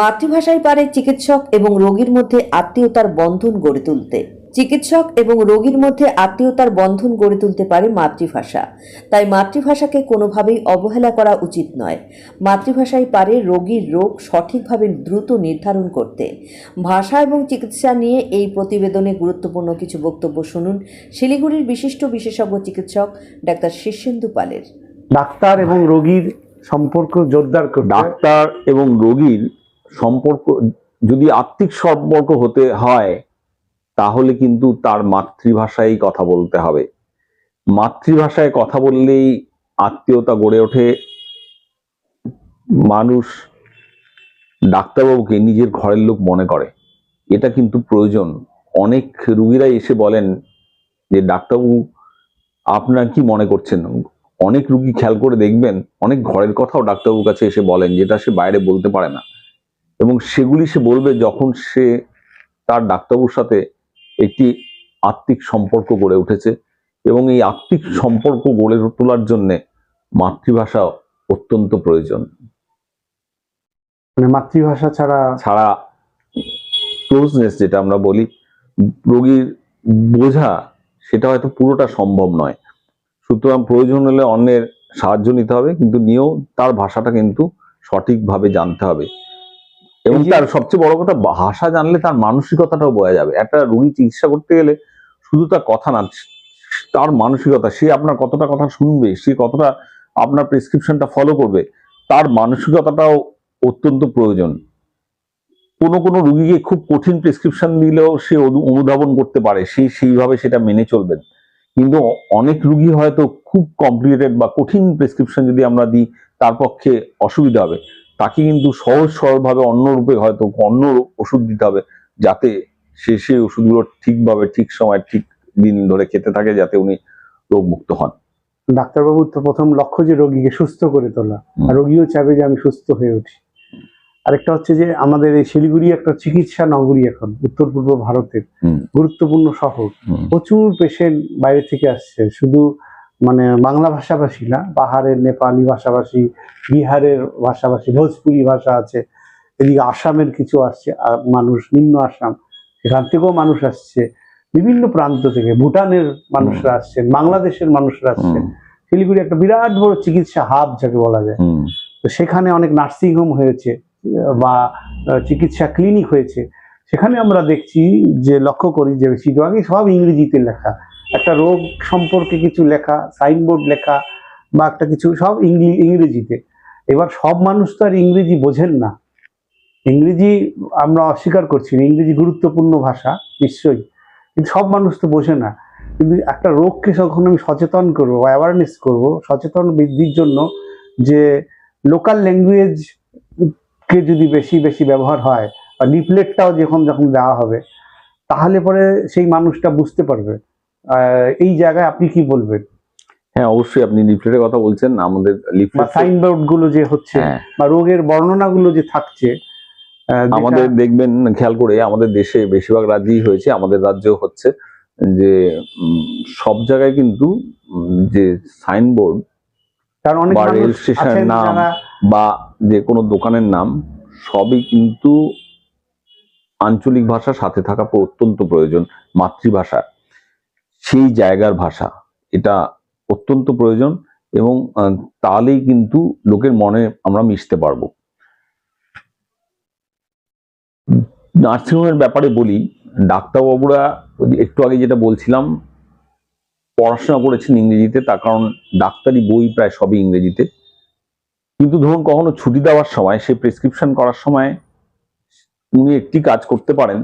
মাতৃভাষায় পারে চিকিৎসক এবং রোগীর মধ্যে আত্মীয়তার বন্ধন গড়ে তুলতে। চিকিৎসক এবং রোগীর মধ্যে আত্মীয়তার বন্ধন গড়ে তুলতে পারে মাতৃভাষা। তাই মাতৃভাষাকে কোনোভাবেই অবহেলা করা উচিত নয়। মাতৃভাষায় পারে রোগীর রোগ সঠিকভাবে দ্রুত নির্ধারণ করতে। ভাষা এবং চিকিৎসা নিয়ে এই প্রতিবেদনে গুরুত্বপূর্ণ কিছু বক্তব্য শুনুন। শিলিগুড়ির বিশিষ্ট বিশেষজ্ঞ চিকিৎসক ডাক্তার শীর্ষেন্দু পালের। ডাক্তার এবং রোগীর সম্পর্ক জোরদার করতে। ডাক্তার এবং রোগীর সম্পর্ক, যদি আত্মিক সম্পর্ক হতে হয়, তাহলে কিন্তু তার মাতৃভাষায় কথা বলতে হবে। মাতৃভাষায় কথা বললেই আত্মীয়তা গড়ে ওঠে। মানুষ ডাক্তারবাবুকে নিজের ঘরের লোক মনে করে। এটা কিন্তু প্রয়োজন। অনেক রুগীরাই এসে বলেন যে, ডাক্তারবাবু, আপনার কি মনে করছেন? অনেক রুগী খেয়াল করে দেখবেন, অনেক ঘরের কথাও ডাক্তারবাবুর কাছে এসে বলেন, যেটা সে বাইরে বলতে পারে না। এবং সেগুলি সে বলবে যখন সে তার ডাক্তারবাবুর সাথে একটি আত্মিক সম্পর্ক গড়ে উঠেছে এবং এই আত্মিক সম্পর্ক গড়ে তোলার জন্য মাতৃভাষা অত্যন্ত প্রয়োজন। মানে মাতৃভাষা ছাড়া ছাড়া ক্লোজনেস যেটা আমরা বলি রোগীর বোঝা সেটা হয়তো পুরোটা সম্ভব নয়। সুতরাং প্রয়োজন হলে অন্যের সাহায্য নিতে হবে কিন্তু নিয়েও তার ভাষাটা কিন্তু সঠিকভাবে জানতে হবে। এবং তার সবচেয়ে বড় কথা ভাষা জানলে তার মানসিকতাটাও বোঝা যাবে। একটা রুগী চিকিৎসা করতে গেলে শুধু তার কথা না তার মানসিকতা সে আপনার কতটা কথা শুনবে সে কতটা আপনার প্রেসক্রিপশনটা ফলো করবে তার মানসিকতাটাও অত্যন্ত প্রয়োজন। কোনো কোনো রুগীকে খুব কঠিন প্রেসক্রিপশন দিলেও সে অনু- অনুধাবন করতে পারে সেই সেইভাবে সেটা মেনে চলবেন। কিন্তু অনেক রুগী হয়তো খুব কমপ্লিকেটেড বা কঠিন প্রেসক্রিপশন যদি আমরা দিই তার পক্ষে অসুবিধা হবে। তাকে কিন্তু সহজ সরলভাবে অন্য রূপে হয়তো অন্য ওষুধ দিতে হবে যাতে সে সেই ওষুধগুলো ঠিকভাবে ঠিক সময় ঠিক দিন ধরে খেতে থাকে যাতে উনি রোগমুক্ত হন। ডাক্তারবাবুর তো প্রথম লক্ষ্য যে রোগীকে সুস্থ করে তোলা। আর রোগীও চাবে যে আমি সুস্থ হয়ে উঠি। আরেকটা হচ্ছে যে আমাদের এই শিলিগুড়ি একটা চিকিৎসা নগরী এখন উত্তর পূর্ব ভারতের গুরুত্বপূর্ণ শহর। প্রচুর পেশেন্ট বাইরে থেকে আসছে। শুধু মানে বাংলা ভাষাভাষী না পাহাড়ের নেপালি ভাষাভাষী বিহারের ভাষাভাষী ভোজপুরি ভাষা আছে এদিকে আসামের কিছু আসছে মানুষ নিম্ন আসাম সেখান থেকেও মানুষ আসছে বিভিন্ন প্রান্ত থেকে ভুটানের মানুষরা আসছেন বাংলাদেশের মানুষরা আসছেন। শিলিগুড়ি একটা বিরাট বড় চিকিৎসা হাব যাকে বলা যায়। তো সেখানে অনেক নার্সিং হোম হয়েছে বা চিকিৎসা ক্লিনিক হয়েছে। সেখানে আমরা দেখছি যে লক্ষ্য করি যে বেশিরভাগই সব ইংরেজিতে লেখা। একটা রোগ সম্পর্কে কিছু লেখা, সাইনবোর্ড লেখা বা একটা কিছু সব ইংরেজিতে। এবার সব মানুষ তো আর ইংরেজি বোঝেন না। ইংরেজি আমরা অস্বীকার করছি না। ইংরেজি গুরুত্বপূর্ণ ভাষা, নিশ্চয়ই। কিন্তু সব মানুষ তো বোঝে না। কিন্তু একটা রোগকে যখন আমি সচেতন করব অ্যাওয়ারনেস করব, সচেতন বৃদ্ধির জন্য যে লোকাল ল্যাঙ্গুয়েজ কে যদি বেশি বেশি ব্যবহার হয় বা লিফলেটটাও যখন যখন দেওয়া হবে, তাহলে পরে সেই মানুষটা বুঝতে পারবে। এই জায়গায় আপনি কি বলবেন? হ্যাঁ অবশ্যই আপনি লিফলেটের কথা বলছেন আমাদের লিফলেট সাইনবোর্ডগুলো যে হচ্ছে হ্যাঁ। বা রোগের বর্ণনাগুলো যে থাকছে আমাদের দেখবেন খেয়াল করে আমাদের দেশে বেশিরভাগ রাজ্যেই হয়েছে আমাদের রাজ্যেও হচ্ছে যে সব জায়গায় কিন্তু যে সাইনবোর্ড কারণ অনেক বা রেল স্টেশনের নাম বা যে কোনো দোকানের নাম সবই কিন্তু আঞ্চলিক ভাষা সাথে থাকা অত্যন্ত প্রয়োজন মাতৃভাষা। সেই জায়গার ভাষা। এটা অত্যন্ত প্রয়োজন এবং তাহলেই কিন্তু লোকের মনে আমরা মিশতে পারব। নার্সিংহোমের ব্যাপারে বলি, ডাক্তারবাবুরা একটু আগে যেটা বলছিলাম, পড়াশোনা করেছেন ইংরেজিতে, তার কারণ ডাক্তারি বই প্রায় সবই ইংরেজিতে। কিন্তু ধরুন কখনো ছুটি দেওয়ার সময়, সে প্রেসক্রিপশন করার সময় উনি একটি কাজ করতে পারেন,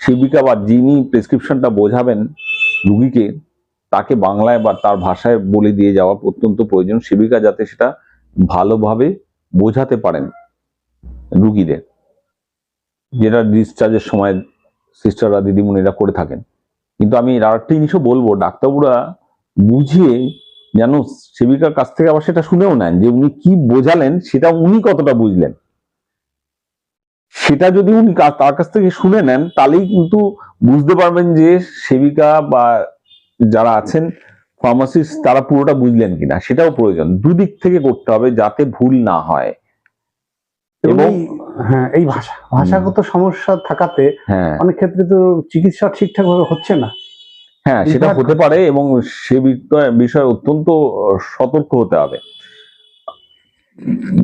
সেবিকা বা যিনি প্রেসক্রিপশনটা বোঝাবেন রুগীকে তাকে বাংলায় বা তার ভাষায় বলে দিয়ে যাওয়া অত্যন্ত প্রয়োজন। সেবিকা যাতে সেটা ভালোভাবে বোঝাতে পারেন রুগীদের। যেটা ডিসচার্জের সময় সিস্টাররা দিদিমণিরা করে থাকেন। কিন্তু আমি আর একটা জিনিসও বলব, ডাক্তারবাবুরা বুঝিয়ে যেন সেবিকার কাছ থেকে আবার সেটা শুনেও নেন যে উনি কি বোঝালেন সেটা উনি কতটা বুঝলেন। সেটা যদি উনি তার কাছ থেকে শুনে নেন তাহলেই কিন্তু বুঝতে পারবেন যে সেবিকা বা যারা আছেন ফার্মাসিস্ট তারা পুরোটা বুঝলেন কিনা সেটাও প্রয়োজন। দুদিক থেকে করতে হবে যাতে ভুল না হয়। এবং হ্যাঁ এই ভাষা ভাষাগত সমস্যা থাকাতে হ্যাঁ। অনেক ক্ষেত্রে তো চিকিৎসা ঠিকঠাক ভাবে হচ্ছে না। হ্যাঁ সেটা হতে পারে এবং সে বিষয়ে- বিষয়ে অত্যন্ত সতর্ক হতে হবে।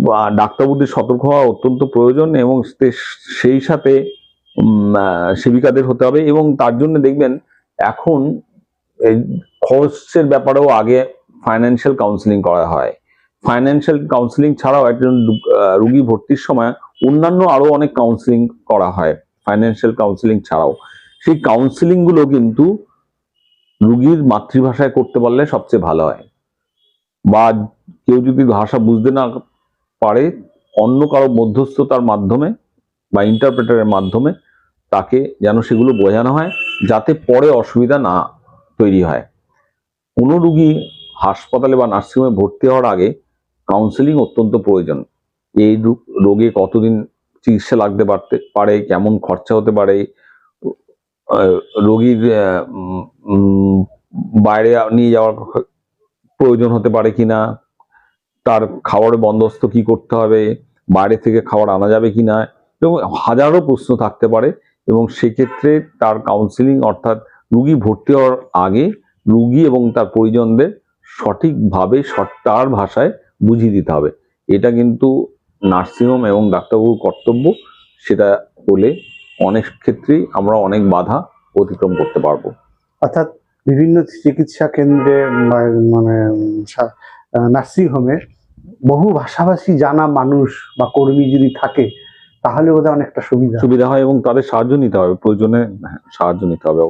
বা ডাক্তারবাবুদের সতর্ক হওয়া অত্যন্ত প্রয়োজন এবং সেই সাথে সেবিকাদের হতে হবে এবং তার জন্য দেখবেন এখন খরচের ব্যাপারেও আগে ফাইন্যান্সিয়াল কাউন্সিলিং করা হয়। ফাইন্যান্সিয়াল কাউন্সিলিং ছাড়াও একজন রুগী ভর্তির সময় অন্যান্য আরও অনেক কাউন্সিলিং করা হয় ফাইন্যান্সিয়াল কাউন্সিলিং ছাড়াও। সেই কাউন্সিলিংগুলো কিন্তু রুগীর মাতৃভাষায় করতে পারলে সবচেয়ে ভালো হয়। বা কেউ যদি ভাষা বুঝতে না পারে, অন্য কারও মধ্যস্থতার মাধ্যমে বা ইন্টারপ্রেটারের মাধ্যমে তাকে যেন সেগুলো বোঝানো হয়, যাতে পরে অসুবিধা না তৈরি হয়। কোনো রুগী হাসপাতালে বা নার্সিংহোমে ভর্তি হওয়ার আগে কাউন্সেলিং অত্যন্ত প্রয়োজন। এই রোগে কতদিন চিকিৎসা লাগতে পারতে, পারে, কেমন খরচা হতে পারে রোগীর বাইরে নিয়ে যাওয়ার প্রয়োজন হতে পারে কিনা তার খাবারের বন্দোবস্ত কি করতে হবে, বাইরে থেকে খাবার আনা যাবে কি না, এবং হাজারো প্রশ্ন থাকতে পারে। এবং সেক্ষেত্রে তার কাউন্সিলিং অর্থাৎ রুগী ভর্তি হওয়ার আগে রুগী এবং তার পরিজনদের সঠিকভাবে তার ভাষায় বুঝিয়ে দিতে হবে। এটা কিন্তু নার্সিংহোম এবং ডাক্তারবাবুর কর্তব্য। সেটা হলে অনেক ক্ষেত্রেই আমরা অনেক বাধা অতিক্রম করতে পারব। অর্থাৎ বিভিন্ন চিকিৎসা কেন্দ্রে মানে নার্সিং হোমে বহু ভাষাভাষী জানা মানুষ বা কর্মী যদি থাকে তাহলে ওদের অনেকটা সুবিধা সুবিধা হয় এবং তাদের সাহায্য নিতে হবে প্রয়োজনে হ্যাঁ, সাহায্য নিতে হবে।